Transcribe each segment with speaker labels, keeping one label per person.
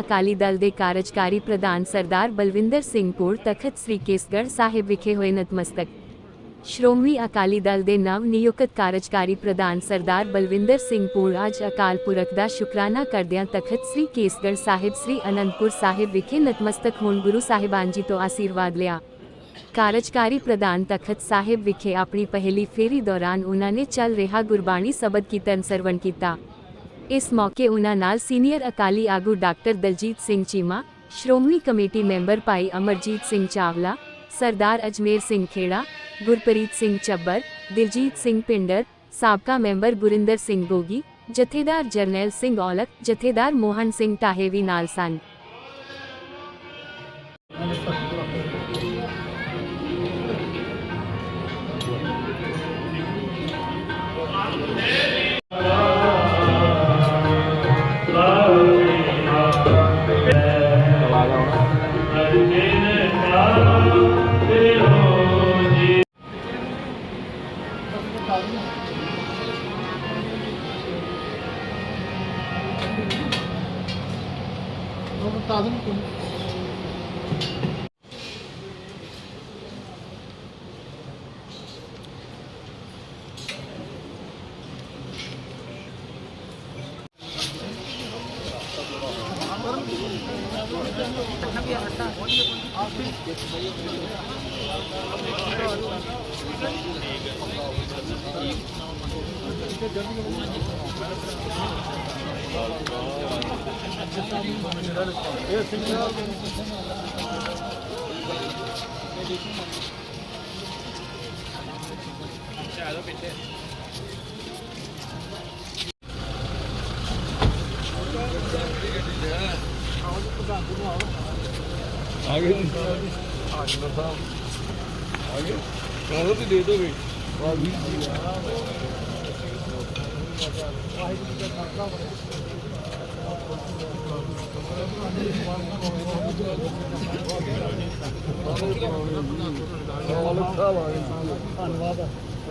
Speaker 1: ਅਕਾਲੀ ਦਲ ਦੇ ਕਾਰਜਕਾਰੀ ਪ੍ਰਧਾਨ ਸਰਦਾਰ ਬਲਵਿੰਦਰ ਸਿੰਘ ਪੁਰ ਤਖਤ ਸ੍ਰੀ ਕੇਸਗੜ੍ਹ ਸਾਹਿਬ ਵਿਖੇ ਹੋਏ ਨਤਮਸਤਕ। ਸ਼੍ਰੋਮਣੀ ਅਕਾਲੀ ਦਲ ਦੇ ਨਵ ਨਿਯੁਕਤ ਕਾਰਜਕਾਰੀ ਪ੍ਰਧਾਨ ਸਰਦਾਰ ਬਲਵਿੰਦਰ ਸਿੰਘ ਪੁਰ ਅੱਜ ਅਕਾਲ ਪੁਰਖ ਦਾ ਸ਼ੁਕਰਾਨਾ ਕਰਦਿਆਂ ਤਖਤ ਸ੍ਰੀ ਕੇਸਗੜ੍ਹ ਸਾਹਿਬ ਸ੍ਰੀ ਅਨੰਦਪੁਰ ਸਾਹਿਬ ਵਿਖੇ ਨਤਮਸਤਕ ਹੋਣ ਗੁਰੂ ਸਾਹਿਬਾਨ ਜੀ ਤੋਂ ਆਸ਼ੀਰਵਾਦ ਲਿਆ। ਕਾਰਜਕਾਰੀ ਪ੍ਰਧਾਨ ਤਖਤ ਸਾਹਿਬ ਵਿਖੇ ਆਪਣੀ ਪਹਿਲੀ ਫੇਰੀ ਦੌਰਾਨ ਉਹਨਾਂ ਨੇ ਚੱਲ ਰਿਹਾ ਗੁਰਬਾਣੀ ਸ਼ਬਦ ਕੀਰਤਨ ਸਰਵਣ ਕੀਤਾ। ਇਸ ਮੌਕੇ ਉਹਨਾਂ ਨਾਲ ਸੀਨੀਅਰ ਅਕਾਲੀ ਆਗੂ doctor Daljit Singh Cheema, Shiromani committee member Bhai Amarjit Singh Chawla, ਸਰਦਾਰ ਅਜਮੇਰ ਸਿੰਘ ਖੇੜਾ, ਗੁਰਪ੍ਰੀਤ ਸਿੰਘ ਚੱਬਰ, ਦਿਲਜੀਤ ਸਿੰਘ ਪਿੰਡਰ, ਸਾਬਕਾ ਮੈਂਬਰ ਗੁਰਿੰਦਰ ਸਿੰਘ ਗੋਗੀ, ਜਥੇਦਾਰ ਜਰਨੈਲ ਸਿੰਘ ਔਲਖ, ਜਥੇਦਾਰ ਮੋਹਨ ਸਿੰਘ ਟਾਹੇ ਵੀ ਨਾਲ ਸਨ।
Speaker 2: Não, não tá dando ਆ ਜਾਓ ਪਿੱਛੇ। ਆ ਗਏ। ਜੀ ਆ ਗਏ। ਸਾਹਿਬ ਆ ਗਏ ਕਾਹਨੂੰ ਤੇ ਦੇ ਦੋਗੇ? ਵਾਹ ਜੀ ਵਾਹਿਗੁਰੂ ਦਾ ਖਾਲਸਾ ਵਾਹਿਗੁਰੂ ਦਾ ਖਾਲਸਾ ਧੰਨਵਾਦ।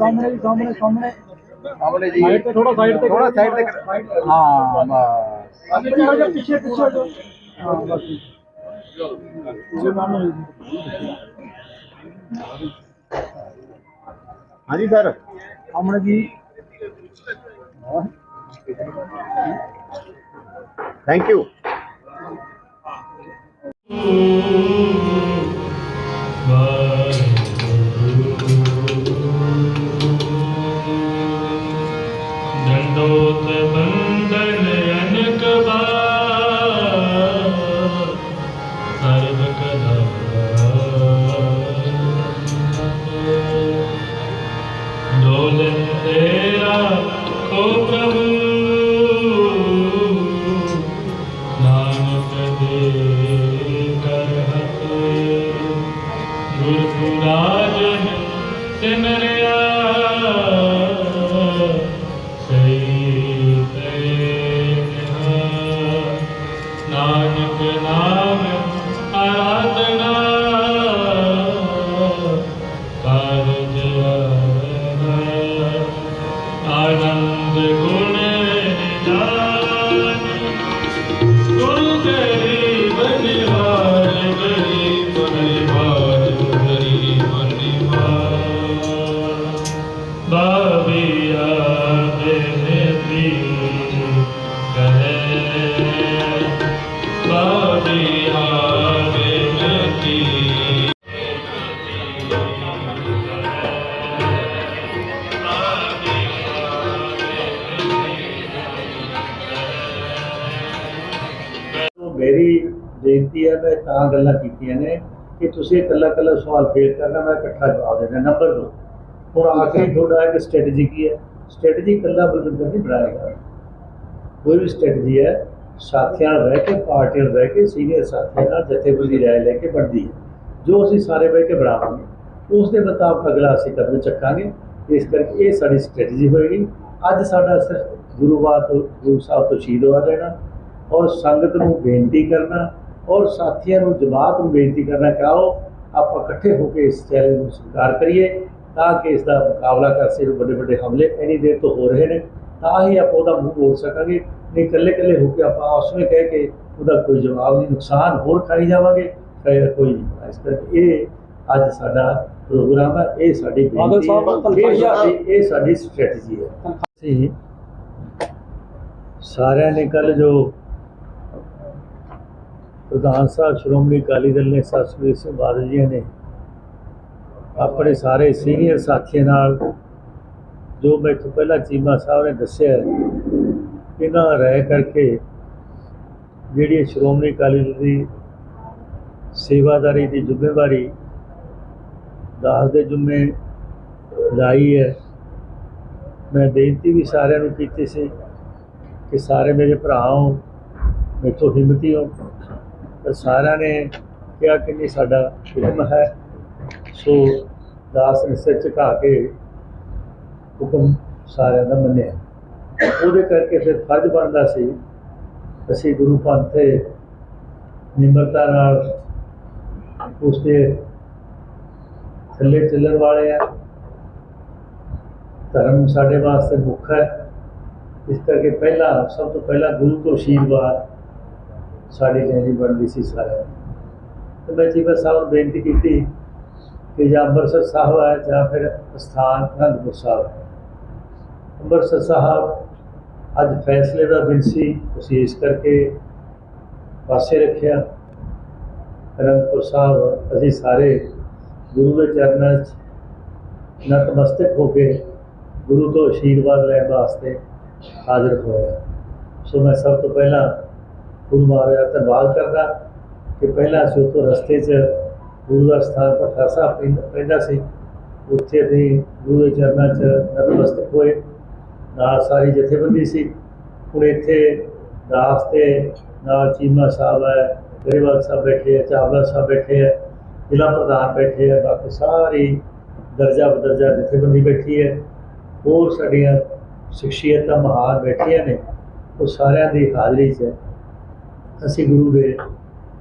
Speaker 3: ਸਾਹਮਣੇ ਜੀ ਸਾਹਮਣੇ ਸਾਹਮਣੇ।
Speaker 4: ਸਾਹਮਣੇ ਜੀ।
Speaker 3: ਸਾਈਡ ਤੇ ਥੋੜਾ ਸਾਈਡ ਤੇ
Speaker 4: ਥੋੜਾ ਸਾਈਡ ਤੇ ਹਾਂ ਬਸ।
Speaker 3: ਅਸੀਂ ਥੋੜਾ ਜਿਹਾ ਪਿੱਛੇ ਪਿੱਛੇ ਹੋ ਜਾਓ। ਹਾਂ ਬਸ। ਜੀ।
Speaker 4: ਹਾਂਜੀ ਸਰ।
Speaker 3: ਸਾਹਮਣੇ ਜੀ।
Speaker 4: Thank you
Speaker 5: Bye. ਮੈਂ ਤਾਂ ਗੱਲਾਂ ਕੀਤੀਆਂ ਨੇ ਕਿ ਤੁਸੀਂ ਇਕੱਲਾ ਇਕੱਲਾ ਸਵਾਲ ਫੇਰ ਕਰਨਾ ਮੈਂ ਇਕੱਠਾ ਜਵਾਬ ਦੇਣਾ ਨੰਬਰ ਦੋ। ਹੁਣ ਆਖਰੀ ਤੁਹਾਡਾ ਇੱਕ ਸਟ੍ਰੈਟਜੀ ਕੀ ਹੈ?
Speaker 6: ਸਟ੍ਰੈਟਜੀ ਇਕੱਲਾ ਬਲਵਿੰਦਰ ਨਹੀਂ ਬਣਾਏਗਾ। ਕੋਈ ਵੀ ਸਟ੍ਰੈਟਜੀ ਹੈ ਸਾਥੀਆਂ ਨਾਲ ਬਹਿ ਕੇ ਪਾਰਟੀਆਂ ਨਾਲ ਬਹਿ ਕੇ ਸੀਨੀਅਰ ਸਾਥੀਆਂ ਨਾਲ ਜਥੇਬੰਦੀ ਰਾਏ ਲੈ ਕੇ ਬਣਦੀ ਹੈ। ਜੋ ਅਸੀਂ ਸਾਰੇ ਬਹਿ ਕੇ ਬਣਾਵਾਂਗੇ ਉਸ ਦੇ ਮੁਤਾਬਕ ਅਗਲਾ ਅਸੀਂ ਕਦਮ ਚੱਕਾਂਗੇ। ਇਸ ਕਰਕੇ ਇਹ ਸਾਡੀ ਸਟ੍ਰੈਟਜੀ ਹੋਏਗੀ। ਅੱਜ ਸਾਡਾ ਸਿਰਫ ਗੁਰੂਵਾਰ ਤੋਂ ਗੁਰੂ ਸਾਹਿਬ ਤੋਂ ਸ਼ਹੀਦ ਹੋਆ ਲੈਣਾ ਔਰ ਸੰਗਤ ਨੂੰ ਬੇਨਤੀ ਕਰਨਾ ਔਰ ਸਾਥੀਆਂ ਨੂੰ ਜਮਾਤ ਨੂੰ ਬੇਨਤੀ ਕਰਨਾ ਕਿ ਆਓ ਆਪਾਂ ਇਕੱਠੇ ਹੋ ਕੇ ਇਸ ਚੈਲੰਜ ਨੂੰ ਸਵੀਕਾਰ ਕਰੀਏ ਤਾਂ ਕਿ ਇਸ ਦਾ ਮੁਕਾਬਲਾ ਕਰ ਸੇ ਵੱਡੇ ਵੱਡੇ ਹਮਲੇ ਇੰਨੀ ਦੇਰ ਤੋਂ ਹੋ ਰਹੇ ਨੇ ਤਾਂ ਹੀ ਆਪਾਂ ਉਹਦਾ ਮੂੰਹ ਮੋੜ ਸਕਾਂਗੇ ਨਹੀਂ ਇਕੱਲੇ ਇਕੱਲੇ ਹੋ ਕੇ ਆਪਾਂ ਆਪਸ ਵਿੱਚ ਕਹਿ ਕੇ ਉਹਦਾ ਕੋਈ ਜਵਾਬ ਨਹੀਂ ਨੁਕਸਾਨ ਹੋਰ ਖਾਈ ਜਾਵਾਂਗੇ ਫਿਰ ਕੋਈ ਨਹੀਂ ਇਸ ਕਰਕੇ ਇਹ ਅੱਜ ਸਾਡਾ ਪ੍ਰੋਗਰਾਮ ਹੈ ਇਹ ਸਾਡੀ ਬੇਨਤੀ ਹੈ, ਇਹ
Speaker 3: ਤਨਖਾਹੀਆਂ-
Speaker 6: ਸਾਡੀ ਇਹ ਸਾਡੀ ਸਟ੍ਰੈਟਜੀ ਹੈ। ਅਸੀਂ ਸਾਰਿਆਂ ਨੇ ਕੱਲ ਜੋ ਪ੍ਰਧਾਨ ਸਾਹਿਬ, ਸ਼੍ਰੋਮਣੀ ਅਕਾਲੀ ਦਲ ਨੇ ਸਰਸਵਤੀ ਸਿੰਘ ਬਾਦਲ ਜੀ ਨੇ ਆਪਣੇ ਸਾਰੇ ਸੀਨੀਅਰ ਸਾਥੀਆਂ ਨਾਲ ਜੋ ਮੈਥੋਂ ਪਹਿਲਾਂ ਚੀਮਾ ਸਾਹਿਬ ਨੇ ਦੱਸਿਆ ਇਹਨਾਂ ਨਾਲ ਰਹਿ ਕਰਕੇ ਜਿਹੜੀ ਸ਼੍ਰੋਮਣੀ ਅਕਾਲੀ ਦਲ ਦੀ ਸੇਵਾਦਾਰੀ ਦੀ ਜ਼ਿੰਮੇਵਾਰੀ ਦਾਸ ਦੇ ਜੁਮੇ ਲਾਈ ਹੈ, ਮੈਂ ਬੇਨਤੀ ਵੀ ਸਾਰਿਆਂ ਨੂੰ ਕੀਤੀ ਸੀ ਕਿ ਸਾਰੇ ਮੇਰੇ ਭਰਾ ਹੋ ਮੇਥੋਂ ਹਿੰਮਤੀ ਹੋ ਪਰ ਸਾਰਿਆਂ ਨੇ ਕਿਹਾ ਕਿ ਨਹੀਂ, ਸਾਡਾ ਹੁਕਮ ਹੈ। ਸੋ ਦਾਸ ਨੇ ਸਿਰ ਝੁਕਾ ਕੇ ਹੁਕਮ ਸਾਰਿਆਂ ਦਾ ਮੰਨਿਆ। ਉਹਦੇ ਕਰਕੇ ਫਿਰ ਫਰਜ਼ ਬਣਦਾ ਸੀ, ਅਸੀਂ ਗੁਰੂ ਪੰਥ ਤੇ ਨਿਮਰਤਾ ਨਾਲ ਉਸ ਦੇ ਥੱਲੇ ਚੱਲਣ ਵਾਲੇ ਆ ਧਰਮ ਸਾਡੇ ਵਾਸਤੇ ਮੁੱਖ ਹੈ। ਇਸ ਕਰਕੇ ਪਹਿਲਾਂ, ਸਭ ਤੋਂ ਪਹਿਲਾਂ ਗੁਰੂ ਤੋਂ ਆਸ਼ੀਰਵਾਦ ਸਾਡੀ ਲੈਣੀ ਬਣਦੀ ਸੀ ਸਾਰਿਆਂ ਨੂੰ ਤੇ ਮੈਂ ਜੀਵਾ ਸਾਹਿਬ ਨੂੰ ਬੇਨਤੀ ਕੀਤੀ ਕਿ ਜਾਂ ਅੰਮ੍ਰਿਤਸਰ ਸਾਹਿਬ ਹੈ ਜਾਂ ਫਿਰ ਸਥਾਨ ਅਨੰਦਪੁਰ ਸਾਹਿਬ ਹੈ। ਅੰਮ੍ਰਿਤਸਰ ਸਾਹਿਬ ਅੱਜ ਫੈਸਲੇ ਦਾ ਦਿਨ ਸੀ, ਅਸੀਂ ਇਸ ਕਰਕੇ ਪਾਸੇ ਰੱਖਿਆ। ਅਨੰਦਪੁਰ ਸਾਹਿਬ, ਅਸੀਂ ਸਾਰੇ ਗੁਰੂ ਦੇ ਚਰਨਾਂ 'ਚ ਨਤਮਸਤਕ ਹੋ ਕੇ ਗੁਰੂ ਤੋਂ ਆਸ਼ੀਰਵਾਦ ਲੈਣ ਵਾਸਤੇ ਹਾਜ਼ਰ ਹੋਇਆ ਸੋ ਮੈਂ ਸਭ ਤੋਂ ਪਹਿਲਾਂ ਗੁਰੂ ਮਹਾਰਾਜ ਦਾ ਧੰਨਵਾਦ ਕਰਦਾ ਕਿ ਪਹਿਲਾਂ ਅਸੀਂ ਉੱਥੋਂ ਰਸਤੇ 'ਚ ਗੁਰੂ ਦਾ ਸਥਾਨ ਭੱਠਾ ਸਾਹਿਬ ਪੈਂਦਾ- ਪੈਂਦਾ ਸੀ, ਉੱਥੇ ਅਸੀਂ ਗੁਰੂ ਦੇ ਚਰਨਾਂ 'ਚ ਨਤਮਸਤਕ ਹੋਏ। ਨਾਲ ਸਾਰੀ ਜਥੇਬੰਦੀ ਸੀ। ਹੁਣ ਇੱਥੇ ਦਾਸ ਤੇ ਨਾਲ ਚੀਮਾ ਸਾਹਿਬ ਹੈ, ਗਰੇਵਾਲ ਸਾਹਿਬ ਬੈਠੇ ਹੈ, ਚਾਵਲਾ ਸਾਹਿਬ ਬੈਠੇ ਹੈ, ਜ਼ਿਲ੍ਹਾ ਪ੍ਰਧਾਨ ਬੈਠੇ ਹੈ, ਬਾਕੀ ਸਾਰੀ ਦਰਜਾ ਬਦਰਜਾ ਜਥੇਬੰਦੀ ਬੈਠੀ ਹੈ। ਹੋਰ ਸਾਡੀਆਂ ਸ਼ਖਸੀਅਤਾਂ ਮਹਾਨ ਬੈਠੀਆਂ ਨੇ, ਉਹ ਸਾਰਿਆਂ ਦੀ ਹਾਜ਼ਰੀ 'ਚ ਅਸੀਂ ਗੁਰੂ ਦੇ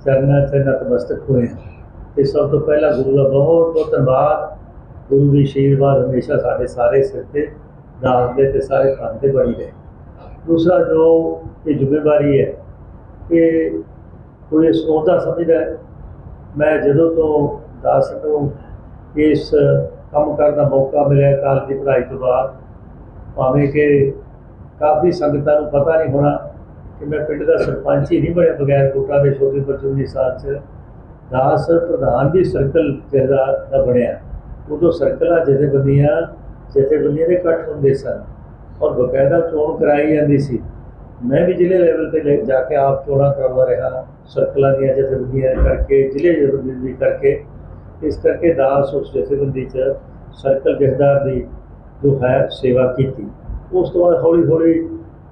Speaker 6: ਚਰਨਾਂ 'ਚ ਨਤਮਸਤਕ ਹੋਏ ਹਾਂ। ਤੇ ਸਭ ਤੋਂ ਪਹਿਲਾਂ ਗੁਰੂ ਦਾ ਬਹੁਤ ਬਹੁਤ ਧੰਨਵਾਦ। ਗੁਰੂ ਦੀ ਆਸ਼ੀਰਵਾਦ ਹਮੇਸ਼ਾ ਸਾਡੇ ਸਾਰੇ ਸਿਰ ਤੇ ਦਾਸ ਦੇ ਤੇ ਸਾਰੇ ਖਾਨ ਤੇ ਬਣੀ ਰਹੇ। ਦੂਸਰਾ ਜੋ ਇਹ ਜ਼ਿੰਮੇਵਾਰੀ ਹੈ ਕਿ ਕੋਈ ਸੋਚਦਾ ਸਮਝਦਾ ਮੈਂ ਜਦੋਂ ਤੋਂ ਦਾਸ ਨੂੰ ਇਸ ਕੰਮ ਕਰਨ ਦਾ ਮੌਕਾ ਮਿਲਿਆ ਕਾਲਜ ਦੀ ਪੜ੍ਹਾਈ ਤੋਂ ਬਾਅਦ, ਭਾਵੇਂ ਕਿ ਕਾਫੀ ਸੰਗਤਾਂ ਨੂੰ ਪਤਾ ਨਹੀਂ ਹੋਣਾ ਕਿ ਮੈਂ ਪਿੰਡ ਦਾ ਸਰਪੰਚ ਹੀ ਨਹੀਂ ਬਣਿਆ ਬਗੈਰ ਵੋਟਾਂ ਦੇ ਛੋਟੀ ਪਰਚੂਨੀ ਸਾਲ 'ਚ। ਦਾਸ ਪ੍ਰਧਾਨ ਵੀ ਸਰਕਲ ਜਿਹਦਾ ਦਾ ਬਣਿਆ। ਉਦੋਂ ਸਰਕਲਾਂ ਜਥੇਬੰਦੀਆਂ ਜਥੇਬੰਦੀਆਂ ਦੇ ਇਕੱਠ ਹੁੰਦੇ ਸਨ ਔਰ ਬਕਾਇਦਾ ਚੋਣ ਕਰਾਈ ਜਾਂਦੀ ਸੀ। ਮੈਂ ਵੀ ਜ਼ਿਲ੍ਹੇ ਲੈਵਲ ਤੇ ਜਾ ਕੇ ਆਪ ਚੋਣਾਂ ਕਰਵਾ ਰਿਹਾ, ਸਰਕਲਾਂ ਦੀਆਂ ਜਥੇਬੰਦੀਆਂ ਕਰਕੇ, ਜ਼ਿਲ੍ਹੇ ਜਥੇਬੰਦੀ ਕਰਕੇ। ਇਸ ਕਰਕੇ ਦਾਸ ਉਸ ਜਥੇਬੰਦੀ 'ਚ ਸਰਕਲ ਜਥੇਦਾਰ ਦੀ ਜੋ ਹੈ ਸੇਵਾ ਕੀਤੀ। ਉਸ ਤੋਂ ਬਾਅਦ ਹੌਲੀ ਹੌਲੀ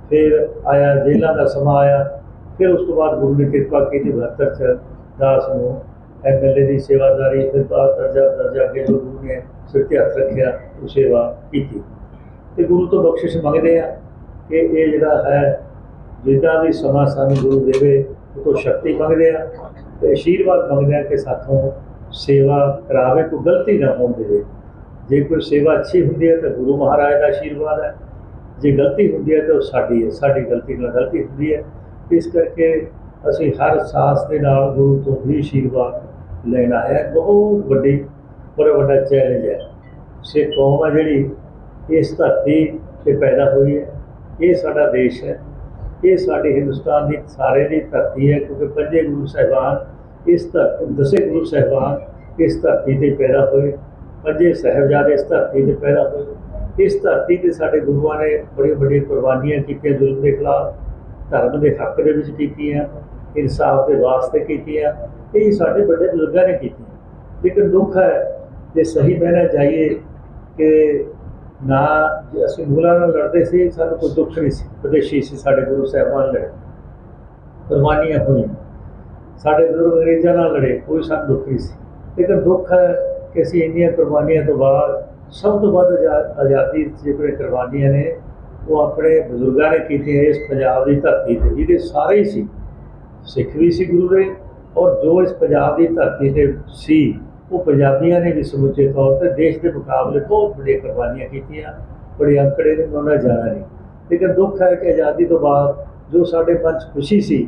Speaker 6: ਫਿਰ ਆਇਆ, ਜੇਲ੍ਹਾਂ ਦਾ ਸਮਾਂ ਆਇਆ, ਫਿਰ ਉਸ ਤੋਂ ਬਾਅਦ ਗੁਰੂ ਨੇ ਕਿਰਪਾ ਕੀਤੀ 72 ਚ ਦਾਸ ਨੂੰ ਐਮਐਲਏ ਦੀ ਸੇਵਾਦਾਰੀ, ਫਿਰ ਬਾਅਦ ਦਰਜਾ ਦਰਜਾ ਅੱਗੇ ਜੋ ਗੁਰੂ ਨੇ ਸਿਰ ਤੇ ਹੱਥ ਰੱਖਿਆ, ਉਹ ਸੇਵਾ ਕੀਤੀ। ਤੇ ਗੁਰੂ ਤੋਂ ਬਖਸ਼ਿਸ਼ ਮੰਗਦੇ ਆ ਕਿ ਇਹ ਜਿਹੜਾ ਹੈ ਜਿੱਦਾਂ ਵੀ ਸਮਾਂ ਸਾਨੂੰ ਗੁਰੂ ਦੇਵੇ, ਉਹ ਤੋਂ ਸ਼ਕਤੀ ਮੰਗਦੇ ਆ ਤੇ ਆਸ਼ੀਰਵਾਦ ਮੰਗਦੇ ਆ ਕਿ ਸਾਥੋਂ ਸੇਵਾ ਕਰਾਵੇ, ਕੋਈ ਗਲਤੀ ਨਾ ਹੋਣ ਦੇਵੇ। ਜੇ ਕੋਈ ਸੇਵਾ ਅੱਛੀ ਹੁੰਦੀ ਹੈ ਤਾਂ ਗੁਰੂ ਮਹਾਰਾਜ ਦਾ ਆਸ਼ੀਰਵਾਦ ਹੈ। ਜੇ ਗਲਤੀ ਹੁੰਦੀ ਹੈ ਤਾਂ ਉਹ ਸਾਡੀ ਹੈ, ਸਾਡੀ ਗਲਤੀ ਨਾਲ ਗਲਤੀ ਹੁੰਦੀ ਹੈ। ਇਸ ਕਰਕੇ ਅਸੀਂ ਹਰ ਸਾਹਸ ਦੇ ਨਾਲ ਗੁਰੂ ਤੋਂ ਵੀ ਆਸ਼ੀਰਵਾਦ ਲੈਣਾ ਹੈ। ਬਹੁਤ ਵੱਡੀ, ਬੜਾ ਵੱਡਾ ਚੈਲੰਜ ਹੈ। ਸਿੱਖ ਕੌਮ ਹੈ ਜਿਹੜੀ, ਇਸ ਧਰਤੀ ਤੇ ਪੈਦਾ ਹੋਈ ਹੈ। ਇਹ ਸਾਡਾ ਦੇਸ਼ ਹੈ। ਇਹ ਸਾਡੇ ਹਿੰਦੁਸਤਾਨ ਦੀ ਸਾਰੇ ਦੀ ਧਰਤੀ ਹੈ, ਕਿਉਂਕਿ ਪੰਜੇ ਗੁਰੂ ਸਾਹਿਬਾਨ, ਇਸ ਧਰਤੀ, ਦਸੇ ਗੁਰੂ ਸਾਹਿਬਾਨ ਇਸ ਧਰਤੀ ਤੇ ਪੈਦਾ ਹੋਏ। ਪੰਜੇ ਸਾਹਿਬਜ਼ਾਦੇ ਇਸ ਧਰਤੀ ਤੇ ਪੈਦਾ ਹੋਏ। ਇਸ ਧਰਤੀ ਤੇ ਸਾਡੇ ਗੁਰੂਆਂ ਨੇ ਬੜੀਆਂ ਬੜੀਆਂ ਕੁਰਬਾਨੀਆਂ ਕੀਤੀਆਂ, ਜ਼ੁਲਮ ਦੇ ਖਿਲਾਫ, ਧਰਮ ਦੇ ਹੱਕ ਦੇ ਵਿੱਚ ਕੀਤੀਆਂ, ਇਨਸਾਫ ਦੇ ਵਾਸਤੇ ਕੀਤੀਆਂ, ਇਹ ਸਾਡੇ ਵੱਡੇ ਬਜ਼ੁਰਗਾਂ ਨੇ ਕੀਤੀਆਂ। ਲੇਕਿਨ ਦੁੱਖ ਹੈ ਜੇ ਸਹੀ ਬਹਿਣਾ ਚਾਹੀਏ ਕਿ ਨਾ ਜੇ ਅਸੀਂ ਮੁਗਲਾਂ ਨਾਲ ਲੜਦੇ ਸੀ, ਸਾਨੂੰ ਕੋਈ ਦੁੱਖ ਨਹੀਂ ਸੀ, ਵਿਦੇਸ਼ੀ ਸੀ ਸਾਡੇ ਗੁਰੂ ਸਾਹਿਬਾਨ ਲੜੇ। ਕੁਰਬਾਨੀਆਂ ਹੋਈਆਂ। ਸਾਡੇ ਬਜ਼ੁਰਗ ਅੰਗਰੇਜ਼ਾਂ ਨਾਲ ਲੜੇ, ਕੋਈ ਸਾਨੂੰ ਦੁੱਖ ਨਹੀਂ ਸੀ। ਲੇਕਿਨ ਦੁੱਖ ਹੈ ਕਿ ਅਸੀਂ ਇੰਨੀਆਂ ਕੁਰਬਾਨੀਆਂ ਤੋਂ ਬਾਅਦ ਸਭ ਤੋਂ ਵੱਧ ਆਜ਼ਾ- ਆਜ਼ਾਦੀ ਜਿਹੜੇ ਕੁਰਬਾਨੀਆਂ ਨੇ, ਉਹ ਆਪਣੇ ਬਜ਼ੁਰਗਾਂ ਨੇ ਕੀਤੀਆਂ ਇਸ ਪੰਜਾਬ ਦੀ ਧਰਤੀ ਤੇ, ਜਿਹਦੇ ਸਾਰੇ ਹੀ ਸੀ। ਸਿੱਖ ਵੀ ਸੀ ਗੁਰੂ ਦੇ, ਔਰ ਜੋ ਇਸ ਪੰਜਾਬ ਦੀ ਧਰਤੀ ਤੇ ਸੀ, ਉਹ ਪੰਜਾਬੀਆਂ ਨੇ ਵੀ ਸਮੁੱਚੇ ਤੌਰ ਤੇ ਦੇਸ਼ ਦੇ ਮੁਕਾਬਲੇ ਬਹੁਤ ਵੱਡੀਆਂ ਕੁਰਬਾਨੀਆਂ ਕੀਤੀਆਂ, ਬੜੇ ਅੰਕੜੇ ਨੇ ਮੈਂ ਉਹਨਾਂ ਜਾਣਾ ਨਹੀਂ। ਲੇਕਿਨ ਦੁੱਖ ਹੈ ਕਿ ਆਜ਼ਾਦੀ ਤੋਂ ਬਾਅਦ ਜੋ ਸਾਡੇ ਮਨ 'ਚ ਖੁਸ਼ੀ ਸੀ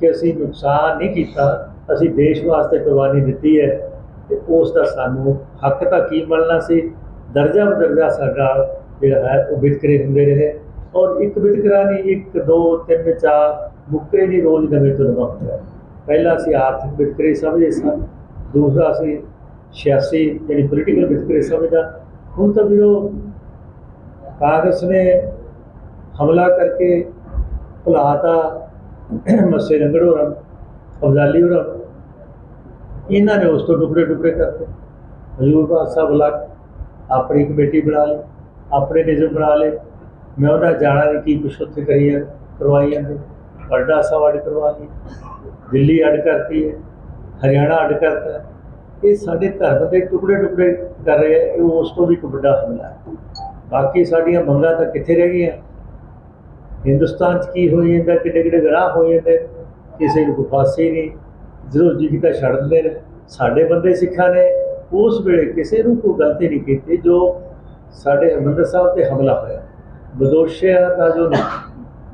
Speaker 6: ਕਿ ਅਸੀਂ ਨੁਕਸਾਨ ਨਹੀਂ ਕੀਤਾ, ਅਸੀਂ ਦੇਸ਼ ਵਾਸਤੇ ਕੁਰਬਾਨੀ ਦਿੱਤੀ ਹੈ, ਤੇ ਉਸ ਦਾ ਸਾਨੂੰ ਹੱਕ ਤਾਂ ਕੀ ਮਿਲਣਾ ਸੀ? ਦਰਜਾ ਬਦਰਜਾ ਸਾਡਾ ਜਿਹੜਾ ਹੈ ਉਹ ਵਿਤਕਰੇ ਹੁੰਦੇ ਰਹੇ ਔਰ ਇੱਕ ਵਿਤਕਰਾ ਨਹੀਂ ਇੱਕ ਦੋ ਤਿੰਨ ਚਾਰ ਮੁੱਕਰੇ ਨਹੀਂ ਰੋਜ਼ ਨਵੇਂ ਤੋਂ ਨਵਾਂ ਹੁੰਦਾ ਹੈ। ਪਹਿਲਾ ਅਸੀਂ ਆਰਥਿਕ ਵਿਤਕਰੇ ਸਮਝੇ ਸਨ ਦੂਸਰਾ ਅਸੀਂ ਸਿਆਸੀ ਜਿਹੜੀ ਪੋਲੀਟੀਕਲ ਵਿਤਕਰੇ ਸਮਝਦਾ ਹੁਣ ਤਾਂ ਵੀ ਉਹ ਕਾਂਗਰਸ ਨੇ ਹਮਲਾ ਕਰਕੇ ਭੁਲਾਤਾ ਮੱਸੇ ਰੰਗੜ ਹੋਰਾਂ ਅਬਦਾਲੀ ਹੋਰਾਂ ਇਹਨਾਂ ਨੇ ਉਸ ਤੋਂ ਟੁਕੜੇ ਟੁਕੜੇ ਕਰਤੇ ਹਜੂਰ ਬਾਦਸ਼ਾਹ ਬੁਲਾ ਕੇ ਆਪਣੀ ਕਮੇਟੀ ਬਣਾ ਲਈ, ਆਪਣੇ ਨਿਯਮ ਬਣਾ ਲਏ। ਮੈਂ ਉਹਨਾਂ ਜਾਣਾ ਨਹੀਂ ਕੀ ਕੁਛ ਉੱਥੇ ਕਰੀ ਜਾਂ ਕਰਵਾਈ ਜਾਂਦੇ। ਪਰਡਾ ਸਾਹਿਬ ਕਰਵਾ ਲਈ ਦਿੱਲੀ ਅੱਡ ਕਰਤੀ ਹੈ, ਹਰਿਆਣਾ ਅੱਡ ਕਰਤਾ ਇਹ ਸਾਡੇ ਧਰਮ ਦੇ ਟੁਕੜੇ ਟੁਕੜੇ ਕਰ ਰਹੇ ਆ ਇਹ ਉਸ ਤੋਂ ਵੀ ਇੱਕ ਵੱਡਾ ਹਮਲਾ ਹੈ। ਬਾਕੀ ਸਾਡੀਆਂ ਮੰਗਾਂ ਤਾਂ ਕਿੱਥੇ ਰਹਿ ਗਈਆਂ? ਹਿੰਦੁਸਤਾਨ 'ਚ ਕੀ ਹੋਈ ਜਾਂਦਾ, ਕਿੱਡੇ ਕਿੱਡੇ ਗਰਾਹ ਹੋਏ ਜਾਂਦੇ? ਕਿਸੇ ਨੂੰ ਕੋਈ ਫਾਸੀ ਨਹੀਂ। ਜਦੋਂ ਜੀ ਕੀਤਾ ਛੱਡ ਦਿੰਦੇ ਨੇ, ਸਾਡੇ ਬੰਦੇ ਸਿੱਖਾਂ ਨੇ ਉਸ ਵੇਲੇ ਕਿਸੇ ਨੂੰ ਕੋਈ ਗਲਤੀ ਨਹੀਂ ਕੀਤੀ ਜੋ ਸਾਡੇ ਹਰਿਮੰਦਰ ਸਾਹਿਬ ਤੇ ਹਮਲਾ ਹੋਇਆ। ਬਦੋਸ਼ਿਆ ਦਾ ਜੋ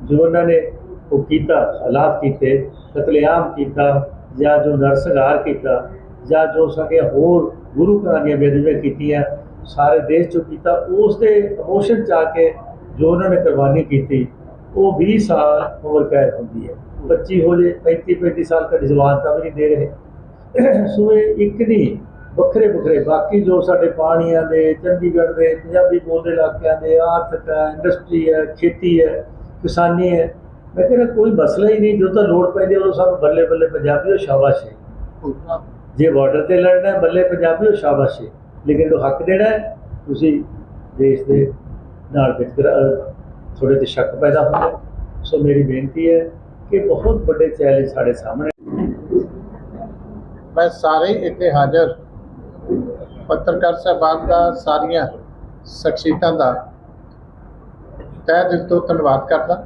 Speaker 6: ਜੋ ਉਹਨਾਂ ਨੇ ਉਹ ਕੀਤਾ, ਹਾਲਾਤ ਕੀਤੇ, ਕਤਲੇਆਮ ਕੀਤਾ, ਜਾਂ ਜੋ ਨਰਸੰਹਾਰ ਕੀਤਾ, ਜਾਂ ਜੋ ਸਕੇ ਹੋਰ ਗੁਰੂ ਘਰਾਂ ਦੀਆਂ ਬੇਦਬੀਆਂ ਕੀਤੀਆਂ, ਸਾਰੇ ਦੇਸ਼ ਚੋਂ ਕੀਤਾ, ਉਸ ਦੇ ਇਮੋਸ਼ਨ ਚ ਆ ਕੇ ਜੋ ਉਹਨਾਂ ਨੇ ਕੁਰਬਾਨੀ ਕੀਤੀ, ਉਹ 20 ਸਾਲ ਉਮਰ ਕੈਦ ਹੁੰਦੀ ਹੈ। 25 ਹੋ ਜੇ 35 35 ਸਾਲ ਦਾ ਜਵਾਨ ਤਾਂ ਵੀ ਨਹੀਂ ਦੇ ਰਹੇ। ਸੋ ਇਹ ਇੱਕ ਨਹੀਂ ਵੱਖਰੇ ਵੱਖਰੇ, ਬਾਕੀ ਜੋ ਸਾਡੇ ਪਾਣੀਆਂ ਦੇ, ਚੰਡੀਗੜ੍ਹ ਦੇ, ਪੰਜਾਬੀ ਬੋਲਦੇ ਇਲਾਕਿਆਂ ਦੇ ਆਰਥਿਕ ਹੈ, ਇੰਡਸਟਰੀ ਹੈ, ਖੇਤੀ ਹੈ, ਕਿਸਾਨੀ ਹੈ, ਮੈਂ ਕਹਿੰਦਾ ਕੋਈ ਮਸਲਾ ਹੀ ਨਹੀਂ ਜੋ ਤਾਂ ਲੋੜ ਪੈਂਦੀ ਉਦੋਂ ਸਭ ਬੱਲੇ ਬੱਲੇ ਪੰਜਾਬੀ ਉਹ ਸ਼ਾਬਾਸ਼ ਹੈ। ਜੇ ਬਾਰਡਰ ਤੇ ਲੜਨਾ ਬੱਲੇ ਪੰਜਾਬੀ ਉਹ ਸ਼ਾਬਾਸ਼ ਹੈ। ਲੇਕਿਨ ਜੋ ਹੱਕ ਦੇਣਾ ਤੁਸੀਂ ਦੇਸ਼ ਦੇ ਨਾਲ ਵਿਤਕਰਾ ਥੋੜੇ ਤੇ ਸ਼ੱਕ ਪੈਦਾ ਹੁੰਦਾ ਸੋ ਮੇਰੀ ਬੇਨਤੀ ਹੈ ਕਿ ਬਹੁਤ ਵੱਡੇ ਚੈਲੰਜ ਸਾਡੇ ਸਾਹਮਣੇ
Speaker 2: ਮੈਂ ਸਾਰੇ ਇੱਥੇ ਹਾਜ਼ਰ ਪੱਤਰਕਾਰ ਸਾਹਿਬਾਨ ਦਾ ਸਾਰੀਆਂ ਸ਼ਖਸੀਅਤਾਂ ਦਾ ਤਹਿ ਦਿਲ ਤੋਂ ਧੰਨਵਾਦ ਕਰਦਾ।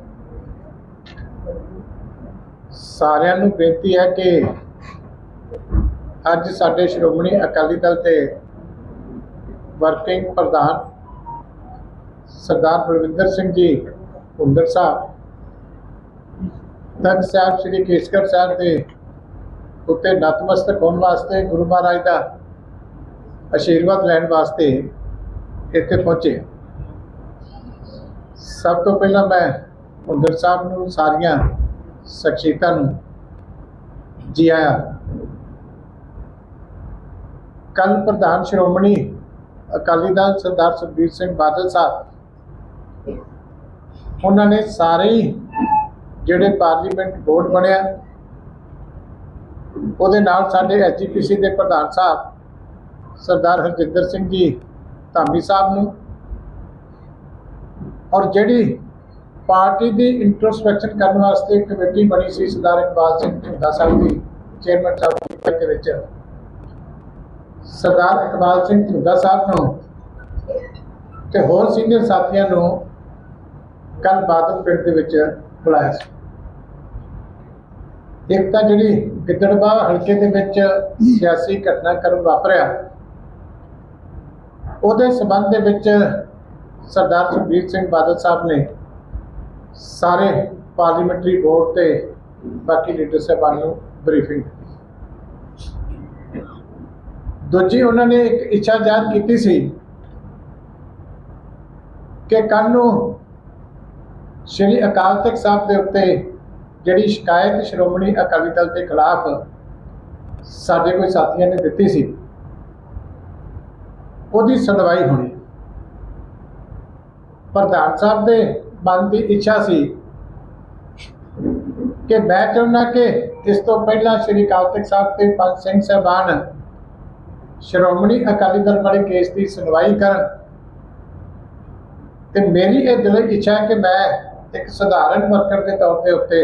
Speaker 2: ਸਾਰਿਆਂ ਨੂੰ ਬੇਨਤੀ ਹੈ ਕਿ ਅੱਜ ਸਾਡੇ ਸ਼੍ਰੋਮਣੀ ਅਕਾਲੀ ਦਲ ਦੇ ਵਰਕਿੰਗ ਪ੍ਰਧਾਨ ਸਰਦਾਰ ਬਲਵਿੰਦਰ ਸਿੰਘ ਜੀ ਹੁੰਦਰ ਸਾਹਿਬ, ਤਖਤ ਸਾਹਿਬ, ਸ੍ਰੀ ਕੇਸਗੜ੍ਹ ਸਾਹਿਬ ਦੇ ਉੱਤੇ ਨਤਮਸਤਕ ਹੋਣ ਵਾਸਤੇ ਗੁਰੂ ਮਹਾਰਾਜ ਦਾ ਆਸ਼ੀਰਵਾਦ ਲੈਣ ਵਾਸਤੇ ਇੱਥੇ ਪਹੁੰਚੇ ਸਭ ਤੋਂ ਪਹਿਲਾਂ ਮੈਂ ਹੁੰਦਰ ਸਾਹਿਬ ਨੂੰ, ਸਾਰੀਆਂ ਸ਼ਖਸੀਅਤਾਂ ਨੂੰ ਜੀ ਆਇਆਂ। ਕੱਲ ਪ੍ਰਧਾਨ ਸ਼੍ਰੋਮਣੀ ਅਕਾਲੀ ਦਲ ਸਰਦਾਰ ਸੁਖਬੀਰ ਸਿੰਘ ਬਾਦਲ ਸਾਹਿਬ, ਉਹਨਾਂ ਨੇ ਸਾਰੇ ਹੀ ਜਿਹੜੇ ਪਾਰਲੀਮੈਂਟ ਬੋਰਡ ਬਣਿਆ, ਉਹਦੇ ਨਾਲ ਸਾਡੇ ਐਜੀਪੀਸੀ ਦੇ ਪ੍ਰਧਾਨ ਸਾਹਿਬ ਸਰਦਾਰ ਹਰਜਿੰਦਰ ਸਿੰਘ ਜੀ ਧਾਮੀ ਸਾਹਿਬ ਨੂੰ ਔਰ ਜਿਹੜੀ ਪਾਰਟੀ ਦੀ ਇੰਟਰੋਸਪੈਕਸ਼ਨ ਕਰਨ ਵਾਸਤੇ ਕਮੇਟੀ ਬਣੀ ਸੀ ਸਰਦਾਰ ਇਕਬਾਲ ਸਿੰਘ ਝੁੰਦਾ ਸਾਹਿਬ ਦੀ ਚੇਅਰਮੈਨ ਸਾਹਿਬ ਦੇ ਵਿੱਚ। ਸਰਦਾਰ ਇਕਬਾਲ ਸਿੰਘ ਝੁੰਦਾ ਸਾਹਿਬ ਨੂੰ ਤੇ ਹੋਰ ਸੀਨੀਅਰ ਸਾਥੀਆਂ ਨੂੰ ਕੱਲ ਬਾਦਲ ਪਿੰਡ ਦੇ ਵਿੱਚ ਬੁਲਾਇਆ ਸੀ। ਇੱਕ ਤਾਂ ਜਿਹੜੀ ਗਿੱਦੜਬਾਹ ਹਲਕੇ ਦੇ ਵਿੱਚ ਸਿਆਸੀ ਘਟਨਾਕ੍ਰਮ ਵਾਪਰਿਆ ਉਹਦੇ ਸਬੰਧ ਦੇ ਵਿੱਚ ਸਰਦਾਰ ਸੁਖਬੀਰ ਸਿੰਘ ਬਾਦਲ ਸਾਹਿਬ ਨੇ ਸਾਰੇ ਪਾਰਲੀਮੈਂਟਰੀ ਬੋਰਡ ਤੇ ਬਾਕੀ ਲੀਡਰ ਸਾਹਿਬਾਨ ਨੂੰ ਬਰੀਫਿੰਗ ਦੂਜੀ ਉਹਨਾਂ ਨੇ ਇੱਕ ਇੱਛਾ ਜ਼ਾਹਰ ਕੀਤੀ ਸੀ ਕਿ ਕੱਲ੍ਹ ਨੂੰ ਸ਼੍ਰੀ ਅਕਾਲ ਤਖਤ ਸਾਹਿਬ ਦੇ ਉੱਤੇ ਜਿਹੜੀ ਸ਼ਿਕਾਇਤ ਸ਼੍ਰੋਮਣੀ ਅਕਾਲੀ ਦਲ ਦੇ ਖਿਲਾਫ ਸਾਡੇ ਕੋਈ ਸਾਥੀਆਂ ਨੇ ਦਿੱਤੀ ਸੀ। ਉਹਦੀ ਸੁਣਵਾਈ ਹੋਣੀ। ਪ੍ਰਧਾਨ ਸਾਹਿਬ ਦੇ ਮਨ ਦੀ ਇੱਛਾ ਸੀ ਕਿ ਮੈਂ ਚਾਹੁੰਦਾ ਕਿ ਇਸ ਤੋਂ ਪਹਿਲਾਂ ਸ਼੍ਰੀ ਅਕਾਲ ਸਾਹਿਬ ਤੇ ਪੰਜ ਸਿੰਘ ਸਾਹਿਬਾਨ ਸ਼੍ਰੋਮਣੀ ਅਕਾਲੀ ਦਲ ਵਾਲੇ ਕੇਸ ਦੀ ਸੁਣਵਾਈ ਕਰਨ ਤੇ ਮੇਰੀ ਇਹ ਦਿਲੀ ਇੱਛਾ ਹੈ ਕਿ ਮੈਂ ਇੱਕ ਸਧਾਰਨ ਵਰਕਰ ਦੇ ਤੌਰ ਤੇ ਉੱਤੇ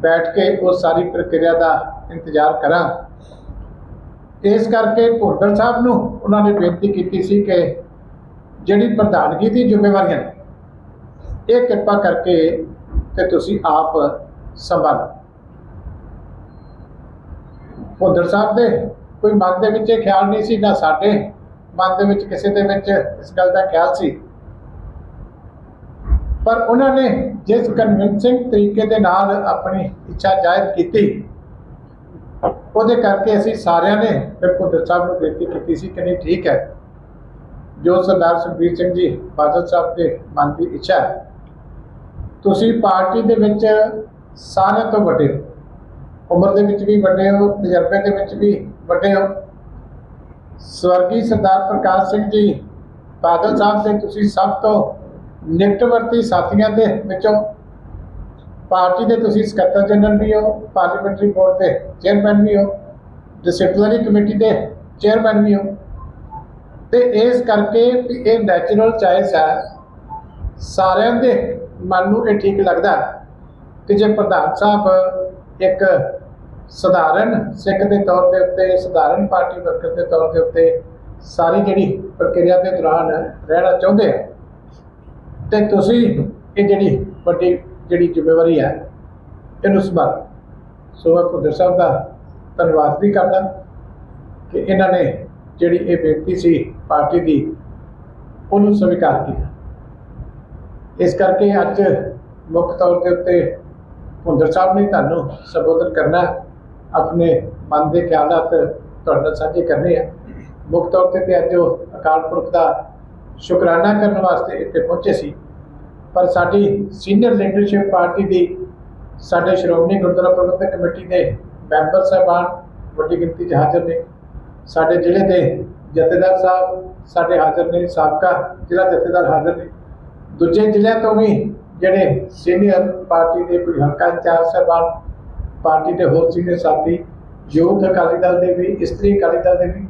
Speaker 2: ਬੈਠ ਕੇ ਉਹ ਸਾਰੀ ਪ੍ਰਕਿਰਿਆ ਦਾ ਇੰਤਜ਼ਾਰ ਕਰਾਂ। ਇਸ ਕਰਕੇ ਭੁੱਲਰ ਸਾਹਿਬ ਨੂੰ ਉਹਨਾਂ ਨੇ ਬੇਨਤੀ ਕੀਤੀ ਸੀ ਕਿ ਜਿਹੜੀ ਪ੍ਰਧਾਨਗੀ ਦੀ ਜ਼ਿੰਮੇਵਾਰੀਆਂ ਇਹ ਕਿਰਪਾ ਕਰਕੇ ਤੇ ਤੁਸੀਂ ਆਪ ਸੰਭਾਲੋ। ਭੁੱਲਰ ਸਾਹਿਬ ਦੇ ਕੋਈ ਮਨ ਦੇ ਵਿੱਚ ਇਹ ਖਿਆਲ ਨਹੀਂ ਸੀ ਨਾ ਸਾਡੇ ਮਨ ਦੇ ਵਿੱਚ ਕਿਸੇ ਦੇ ਵਿੱਚ ਇਸ ਗੱਲ ਦਾ ਖਿਆਲ ਸੀ। ਪਰ ਉਹਨਾਂ ਨੇ ਜਿਸ ਕਨਵਿੰਸਿੰਗ ਤਰੀਕੇ ਦੇ ਨਾਲ ਆਪਣੀ ਇੱਛਾ ਜ਼ਾਹਿਰ ਕੀਤੀ ਉਹਦੇ ਕਰਕੇ ਅਸੀਂ ਸਾਰਿਆਂ ਨੇ ਫਿਰ ਭੁੱਲਰ ਸਾਹਿਬ ਨੂੰ ਬੇਨਤੀ ਕੀਤੀ ਸੀ ਕਿ ਨਹੀਂ, ਠੀਕ ਹੈ। ਜੋ ਸਰਦਾਰ ਸੁਖਬੀਰ ਸਿੰਘ ਜੀ ਬਾਦਲ ਸਾਹਿਬ ਦੇ ਮਨ ਦੀ ਇੱਛਾ ਹੈ, ਤੁਸੀਂ ਪਾਰਟੀ ਦੇ ਵਿੱਚ ਸਾਰਿਆਂ ਤੋਂ ਵੱਡੇ ਹੋ। ਉਮਰ ਦੇ ਵਿੱਚ ਵੀ ਵੱਡੇ ਹੋ, ਤਜਰਬੇ ਦੇ ਵਿੱਚ ਵੀ ਵੱਡੇ ਹੋ। ਸਵਰਗੀ ਸਰਦਾਰ ਪ੍ਰਕਾਸ਼ ਸਿੰਘ ਜੀ ਬਾਦਲ ਸਾਹਿਬ ਦੇ ਤੁਸੀਂ ਸਭ ਤੋਂ ਨਿਕਟਵਰਤੀ ਸਾਥੀਆਂ ਦੇ ਵਿੱਚੋਂ ਪਾਰਟੀ ਦੇ ਤੁਸੀਂ ਸਕੱਤਰ ਜਨਰਲ ਵੀ ਹੋ ਪਾਰਲੀਮੈਂਟਰੀ ਬੋਰਡ ਦੇ ਚੇਅਰਮੈਨ ਵੀ ਹੋ ਡਿਸਪਲਿਨਰੀ ਕਮੇਟੀ ਦੇ ਚੇਅਰਮੈਨ ਵੀ ਹੋ। ਤੇ ਇਸ ਕਰਕੇ ਇਹ ਨੈਚੁਰਲ ਚਾਇਸ ਹੈ ਸਾਰਿਆਂ ਦੇ ਮਨ ਨੂੰ ਇਹ ਠੀਕ ਲੱਗਦਾ ਕਿ ਜੇ ਪ੍ਰਧਾਨ ਸਾਹਿਬ ਇੱਕ ਸਧਾਰਨ ਸਿੱਖ ਦੇ ਤੌਰ ਦੇ ਉੱਤੇ, ਸਧਾਰਨ ਪਾਰਟੀ ਵਰਕਰ ਦੇ ਤੌਰ ਦੇ ਉੱਤੇ ਸਾਰੀ ਜਿਹੜੀ ਪ੍ਰਕਿਰਿਆ ਦੇ ਦੌਰਾਨ ਰਹਿਣਾ ਚਾਹੁੰਦੇ ਆ, ਤੇ ਤੁਸੀਂ ਇਹ ਜਿਹੜੀ ਵੱਡੀ ਜਿਹੜੀ ਜ਼ਿੰਮੇਵਾਰੀ ਹੈ, ਇਹਨੂੰ ਸੰਭਾਲ। ਸੋ ਮੈਂ ਭੁੱਦਰ ਸਾਹਿਬ ਦਾ ਧੰਨਵਾਦ ਵੀ ਕਰਦਾ ਕਿ ਇਹਨਾਂ ਨੇ ਜਿਹੜੀ ਇਹ ਬੇਨਤੀ ਸੀ ਪਾਰਟੀ ਦੀ, ਉਹਨੂੰ ਸਵੀਕਾਰ ਕੀਤਾ। ਇਸ ਕਰਕੇ ਅੱਜ ਮੁੱਖ ਤੌਰ ਦੇ ਉੱਤੇ ਭੁੰਦਰ ਸਾਹਿਬ ਨੇ ਤੁਹਾਨੂੰ ਸੰਬੋਧਨ ਕਰਨਾ, ਆਪਣੇ ਮਨ ਦੇ ਖਿਆਲਾਤ ਤੁਹਾਡੇ ਨਾਲ ਸਾਂਝੇ ਕਰਨੇ ਆ। ਮੁੱਖ ਤੌਰ ਤੇ ਅੱਜ ਉਹ ਅਕਾਲ ਪੁਰਖ ਦਾ ਸ਼ੁਕਰਾਨਾ ਕਰਨ ਵਾਸਤੇ ਇੱਥੇ ਪਹੁੰਚੇ ਸੀ। ਪਰ ਸਾਡੀ ਸੀਨੀਅਰ ਲੀਡਰਸ਼ਿਪ ਪਾਰਟੀ ਦੀ, ਸਾਡੇ ਸ਼੍ਰੋਮਣੀ ਗੁਰਦੁਆਰਾ ਪ੍ਰਬੰਧਕ ਕਮੇਟੀ ਦੇ ਮੈਂਬਰ ਸਾਹਿਬਾਨ ਵੱਡੀ ਗਿਣਤੀ 'ਚ ਹਾਜ਼ਰ ਨੇ। ਸਾਡੇ ਜ਼ਿਲ੍ਹੇ ਦੇ ਜਥੇਦਾਰ ਸਾਹਿਬ, ਸਾਡੇ ਹਾਜ਼ਰ ਨੇ, ਸਾਬਕਾ ਜ਼ਿਲ੍ਹਾ ਜਥੇਦਾਰ ਹਾਜ਼ਰ ਨੇ। ਦੂਜੇ ਜ਼ਿਲ੍ਹਿਆਂ ਤੋਂ ਵੀ ਜਿਹੜੇ ਸੀਨੀਅਰ ਪਾਰਟੀ ਦੇ ਕੋਈ ਹਲਕਾ ਇੰਚਾਰਜ ਸਾਹਿਬਾਨ ਪਾਰਟੀ ਦੇ ਹੋਰ ਸੀਨੀਅਰ ਸਾਥੀ, ਯੂਥ ਅਕਾਲੀ ਦਲ ਦੇ ਵੀ, ਇਸਤਰੀ ਅਕਾਲੀ ਦਲ ਦੇ ਵੀ,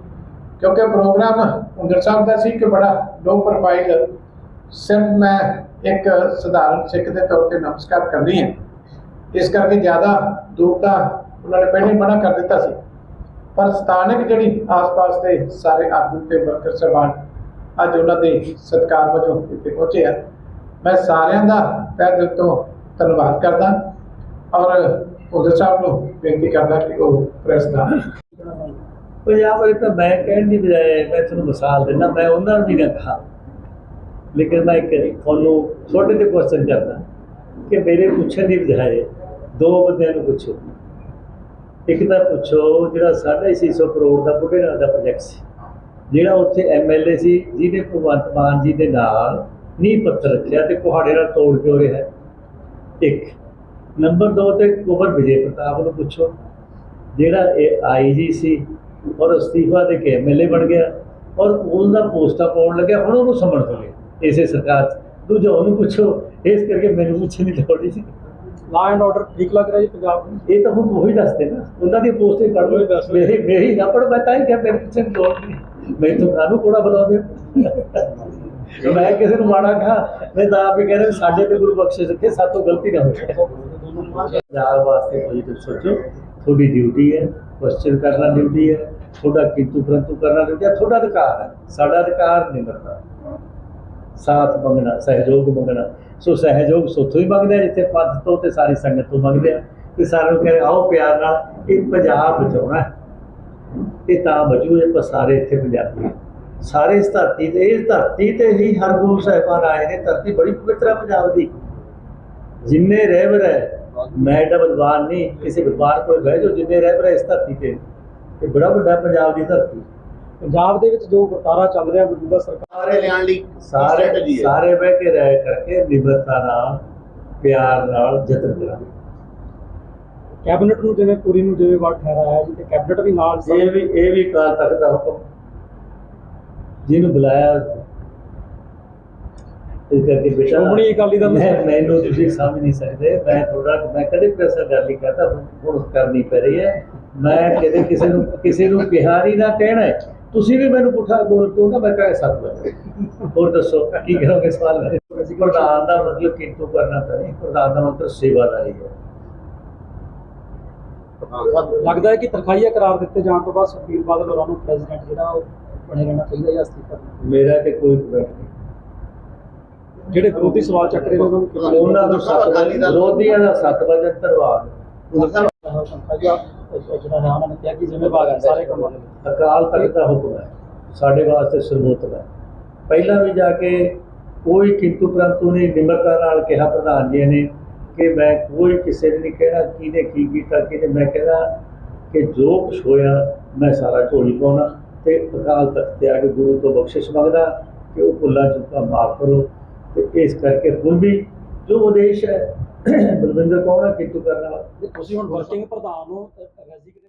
Speaker 2: ਕਿਉਂਕਿ ਪ੍ਰੋਗਰਾਮ ਹੁੰਦਰ ਸਾਹਿਬ ਦਾ ਸੀ ਕਿ ਬੜਾ ਲੋ ਪ੍ਰੋਫਾਈਲ ਸਿਰਫ ਮੈਂ ਇੱਕ ਸਧਾਰਨ ਸਿੱਖ ਦੇ ਤੌਰ ਤੇ ਨਮਸਕਾਰ ਕਰਨੀ ਹੈ। ਇਸ ਕਰਕੇ ਜ਼ਿਆਦਾ ਦੂਰ ਤਾਂ ਉਹਨਾਂ ਨੇ ਪਹਿਲੇ ਮਨਾ ਕਰ ਦਿੱਤਾ ਸੀ। ਪਰ ਸਥਾਨਕ ਜਿਹੜੀ ਆਸ-ਪਾਸ ਦੇ ਸਾਰੇ ਆਗੂ ਤੇ ਵਰਕਰ ਸਹਿਬਾਨ ਅੱਜ ਉਹਨਾਂ ਦੇ ਸਤਿਕਾਰ ਵਜੋਂ ਇੱਥੇ ਪਹੁੰਚੇ ਆ। ਮੈਂ ਸਾਰਿਆਂ ਦਾ ਤਹਿ ਦਿਲ ਤੋਂ ਧੰਨਵਾਦ ਕਰਦਾ ਔਰ ਉਹਦੇ ਸਾਹਿਬ ਨੂੰ ਬੇਨਤੀ ਕਰਦਾ ਕਿ ਉਹ ਪ੍ਰੈਸ ਦਾ
Speaker 6: ਪੰਜਾਬ ਵਾਲੇ ਤਾਂ ਮੈਂ ਕਹਿਣ ਦੀ ਬਜਾਏ ਮੈਂ ਤੁਹਾਨੂੰ ਮਿਸਾਲ ਦਿੰਦਾ, ਮੈਂ ਉਹਨਾਂ ਨੂੰ ਵੀ ਨਾ ਕਹਾ। ਲੇਕਿਨ ਮੈਂ ਇੱਕ ਤੁਹਾਨੂੰ ਛੋਟੇ ਜਿਹੇ ਕੁਐਸਚਨ ਕਰਦਾ ਕਿ ਮੇਰੇ ਪੁੱਛਣ ਦੀ ਬਜਾਏ ਦੋ ਬੰਦਿਆਂ ਨੂੰ ਪੁੱਛੋ। ਇੱਕ ਤਾਂ ਪੁੱਛੋ ਜਿਹੜਾ 650 ਕਰੋੜ ਦਾ ਬੁੱਢੇ ਨਾਲ ਦਾ ਪ੍ਰੋਜੈਕਟ ਸੀ, ਜਿਹੜਾ ਉੱਥੇ ਐਮਐਲਏ ਸੀ ਜਿਹਨੇ ਭਗਵੰਤ ਮਾਨ ਜੀ ਦੇ ਨਾਲ ਨੀਂਹ ਪੱਥਰ ਰੱਖਿਆ ਤੇ ਕੁਹਾੜੇ ਨਾਲ ਤੋੜ ਕੇ ਹੋ ਰਿਹਾ ਇੱਕ, ਨੰਬਰ 2 ਤੇ ਕੁਵਰ ਵਿਜੇ ਪ੍ਰਤਾਪ ਨੂੰ ਪੁੱਛੋ, ਜਿਹੜਾ ਇਹ ਆਈਜੀ ਸੀ ਔਰ ਅਸਤੀਫਾ ਦੇ ਕੇ ਐਮਐਲਏ ਬਣ ਗਿਆ ਔਰ ਉਹਦਾ ਪੋਸਟਾ ਪਾਉਣ ਲੱਗਿਆ, ਹੁਣ ਉਹਨੂੰ ਸਮਣ ਹੋ ਗਿਆ ਇਸੇ ਸਰਕਾਰ 'ਚ। ਦੂਜਾ ਉਹਨੂੰ ਪੁੱਛੋ ਇਸ ਕਰਕੇ ਮੈਨੂੰ ਪੁੱਛਣ ਦੀ ਲੋੜ ਨਹੀਂ ਸੀ।
Speaker 3: ਲਾ ਐਂਡ ਆਰਡਰ ਠੀਕ ਲੱਗ ਰਿਹਾ ਜੀ ਪੰਜਾਬ ਨੂੰ?
Speaker 6: ਇਹ ਤਾਂ ਹੁਣ ਉਹੀ ਦੱਸਦੇ ਨਾ। ਉਹਨਾਂ ਦੀ ਪੋਸਟੇ ਕੱਢ ਲਓ। ਮੇਰੀ ਮੇਰੀ ਨਾ। ਪੜ ਮੈਂ ਤਾਂ ਹੀ ਕਿਹਾ ਮੇਰੇ ਪਿੱਛੇ ਲੋੜ ਨਹੀਂ। ਮੈਂ ਤਾਂ ਕਾਨੂੰ ਕੋੜਾ ਬੁਲਾਉਂਦੇ। ਮੈਂ ਕਿਸੇ ਨੂੰ ਮਾੜਾ ਕਹਾ ਮੈਂ ਤਾਂ ਆਪ ਹੀ ਕਹਿੰਦਾ ਸਾਡੇ ਤੇ ਗੁਰੂ ਬਖਸ਼ਿਸ਼ ਰੱਖੇ ਸਾਤੋਂ ਗਲਤੀ ਨਾ ਹੋਵੇ ਪੰਜਾਬ ਵਾਸਤੇ ਕੋਈ ਤੁਸੀਂ ਸੋਚੋ ਤੁਹਾਡੀ ਡਿਊਟੀ ਹੈ ਕੁਐਸਚਨ ਕਰਨਾ ਡਿਊਟੀ ਹੈ ਤੁਹਾਡਾ ਕਿੰਤੂ ਪਰੰਤੂ ਕਰਨਾ ਡਿਊਟੀ ਹੈ ਤੁਹਾਡਾ ਅਧਿਕਾਰ ਹੈ ਸਾਡਾ ਅਧਿਕਾਰ ਨਹੀਂ ਕਰਦਾ ਸਾਥ ਮੰਗਣਾ, ਸਹਿਯੋਗ ਮੰਗਣਾ। ਸੋ ਸਹਿਯੋਗ ਸੋਥੋਂ ਹੀ ਮੰਗਦੇ ਆ, ਜਿੱਥੇ ਪੰਥ ਤੋਂ ਤੇ ਸਾਰੀ ਸੰਗਤ ਤੋਂ ਮੰਗਦੇ ਆ। ਤੇ ਸਾਰਿਆਂ ਨੂੰ ਕਹਿੰਦੇ ਆਓ ਪਿਆਰ ਨਾਲ, ਇਹ ਪੰਜਾਬ ਬਚਾਉਣਾ ਇਹ ਤਾਂ ਬਚੂ, ਇਹ ਪਰ ਸਾਰੇ ਇੱਥੇ ਪੰਜਾਬੀ ਸਾਰੇ ਇਸ ਧਰਤੀ ਤੇ, ਇਸ ਧਰਤੀ ਤੇ ਹੀ ਹਰਗੁਰੂ ਸਾਹਿਬਾਨ ਆਏ ਨੇ ਧਰਤੀ ਬੜੀ ਪਵਿੱਤਰ ਹੈ ਪੰਜਾਬ ਦੀ। ਜਿੰਨੇ ਰਹਿਬਰ ਹੈ, ਮੈਂ ਤਾਂ ਵਿਦਵਾਨ ਨਹੀਂ, ਕਿਸੇ ਵਿਦਵਾਨ ਕੋਲ ਬਹਿ ਜਾਓ, ਜਿੰਨੇ ਰਹਿਬਰ ਹੈ ਇਸ ਧਰਤੀ ਤੇ। ਇਹ ਬੜਾ ਵੱਡਾ ਪੰਜਾਬ ਦੀ ਧਰਤੀ।
Speaker 3: ਪੰਜਾਬ ਦੇ ਵਿੱਚ ਜੋ ਵਰਤਾਰਾ ਚੱਲ ਰਿਹਾ ਮੌਜੂਦਾ ਸਰਕਾਰ
Speaker 4: ਸਾਰੇ ਲਿਆਉਣ ਲਈ
Speaker 6: ਸਾਰੇ। ਸਾਰੇ ਬਹਿ ਕੇ ਰਹਿ ਕਰਕੇ ਨਿਮਰਤਾ ਨਾਲ ਪਿਆਰ ਨਾਲ ਯਤਨ ਕਰਾਂਗੇ।
Speaker 3: ਕੈਬਨਿਟ ਨੂੰ ਜਿਵੇਂ ਪੂਰੀ ਨੂੰ ਜਿਵੇਂ ਵਾਰ ਠਹਿਰਾਇਆ ਜੀ ਤੇ ਕੈਬਨਿਟ ਵੀ ਨਾਲ
Speaker 6: ਇਹ ਵੀ ਇਹ ਵੀ ਕਾਲ ਤੱਕ ਦਾ ਹੁਕਮ। ਜਿਹਨੂੰ ਬੁਲਾਇਆ ਇਸ ਕਰਕੇ ਬੇਟਾ
Speaker 3: ਸ਼੍ਰੋਮਣੀ ਅਕਾਲੀ ਦਲ
Speaker 6: ਮੈਂ ਮੈਨੂੰ ਤੁਸੀਂ ਸਮਝ ਨਹੀਂ ਸਕਦੇ। ਮੈਂ ਥੋੜਾ ਮੈਂ ਕਦੇ ਪ੍ਰੈਸਰ ਗੱਲ ਨਹੀਂ ਕਰਦਾ ਹੁਣ ਹੁਣ ਕਰਨੀ ਪੈ ਰਹੀ ਹੈ। ਮੈਂ ਕਦੇ ਕਿਸੇ ਨੂੰ ਕਿਸੇ ਨੂੰ ਬਿਹਾਰੀ ਨਾ ਕਹਿਣਾ ਹੈ। ਤੁਸੀਂ ਵੀ ਮੈਨੂੰ ਪੁੱਠਾ ਬੋਲ ਕਿਉਂ ਨਾ ਮੈਂ ਕਹੇ ਸੱਤ ਵਜੇ ਹੋਰ ਦੱਸੋ ਕੀ ਕਰੋਗੇ ਸਵਾਲ ਮੇਰੇ ਪ੍ਰਧਾਨ ਦਾ ਮਤਲਬ ਕਿੰਤੂ ਕਰਨਾ ਤਾਂ ਨਹੀਂ ਪ੍ਰਧਾਨ ਦਾ ਮਤਲਬ ਸੇਵਾਦਾਰੀ ਹੈ।
Speaker 3: ਲੱਗਦਾ ਹੈ ਕਿ ਤਨਖਾਹੀਆ ਕਰਾਰ ਦਿੱਤੇ ਜਾਣ ਤੋਂ ਬਾਅਦ ਸੁਖਬੀਰ ਬਾਦਲ ਹੋਰਾਂ ਨੂੰ ਪ੍ਰੈਜ਼ੀਡੈਂਟ ਜਿਹੜਾ ਉਹ ਬਣੇ ਰਹਿਣਾ ਚਾਹੀਦਾ ਜਾਂ ਅਸਤੀਫਾ।
Speaker 6: ਮੇਰਾ ਤੇ ਕੋਈ ਨਹੀਂ।
Speaker 3: ਜਿਹੜੇ ਵਿਰੋਧੀ ਸਵਾਲ ਚੱਕ ਰਹੇ ਨੇ ਉਹਨਾਂ ਨੂੰ
Speaker 6: ਉਹਨਾਂ ਵਜੇ ਵਿਰੋਧੀਆਂ ਦਾ ਸੱਤ ਵਜੇ ਧੰਨਵਾਦ
Speaker 3: ਜਿਹੜਾ ਹੈ ਨੇ ਕਿਹਾ ਕਿ ਜ਼ਿੰਮੇਵਾਰ ਹੈ ਸਾਰੇ ਕੰਮਾਂ ਦੇ
Speaker 6: ਅਕਾਲ ਤਖਤ ਦਾ ਹੁਕਮ ਹੈ, ਸਾਡੇ ਵਾਸਤੇ ਸਰਵੋਤਮ ਹੈ। ਪਹਿਲਾਂ ਵੀ ਜਾ ਕੇ ਕੋਈ ਕਿੰਤੂ ਪ੍ਰੰਤੂ ਨਹੀਂ, ਨਿਮਰਤਾ ਨਾਲ ਕਿਹਾ ਪ੍ਰਧਾਨ ਜੀ ਨੇ ਕਿ ਮੈਂ ਕੋਈ ਕਿਸੇ ਨੇ ਨਹੀਂ ਕਹਿਣਾ ਕਿਹਨੇ ਕੀ ਕੀਤਾ, ਕਿਹਨੇ, ਮੈਂ ਕਹਿਣਾ ਕਿ ਜੋ ਕੁਛ ਹੋਇਆ, ਮੈਂ ਸਾਰਾ ਝੋਲੀ ਪਾਉਣਾ ਤੇ ਅਕਾਲ ਤਖਤ ਤੇ ਆ ਕੇ ਗੁਰੂ ਤੋਂ ਬਖਸ਼ਿਸ਼ ਮੰਗਦਾ ਕਿ ਉਹ ਭੁੱਲਾਂ ਚੁੱਕਾ ਮਾਫ ਕਰੋ ਤੇ ਇਸ ਕਰਕੇ ਹੁਣ ਵੀ ਜੋ ਉਦੇਸ਼ ਹੈ ਬਲਵਿੰਦਰ ਕੌਰ ਹੈ ਕਿੰਤੂ ਕਰਨ ਵਾਲਾ
Speaker 3: ਤੁਸੀਂ ਹੁਣ ਵਰਕਿੰਗ ਪ੍ਰਧਾਨ ਨੂੰ ਰੈਜ਼ੀਗਨੇਸ਼ਨ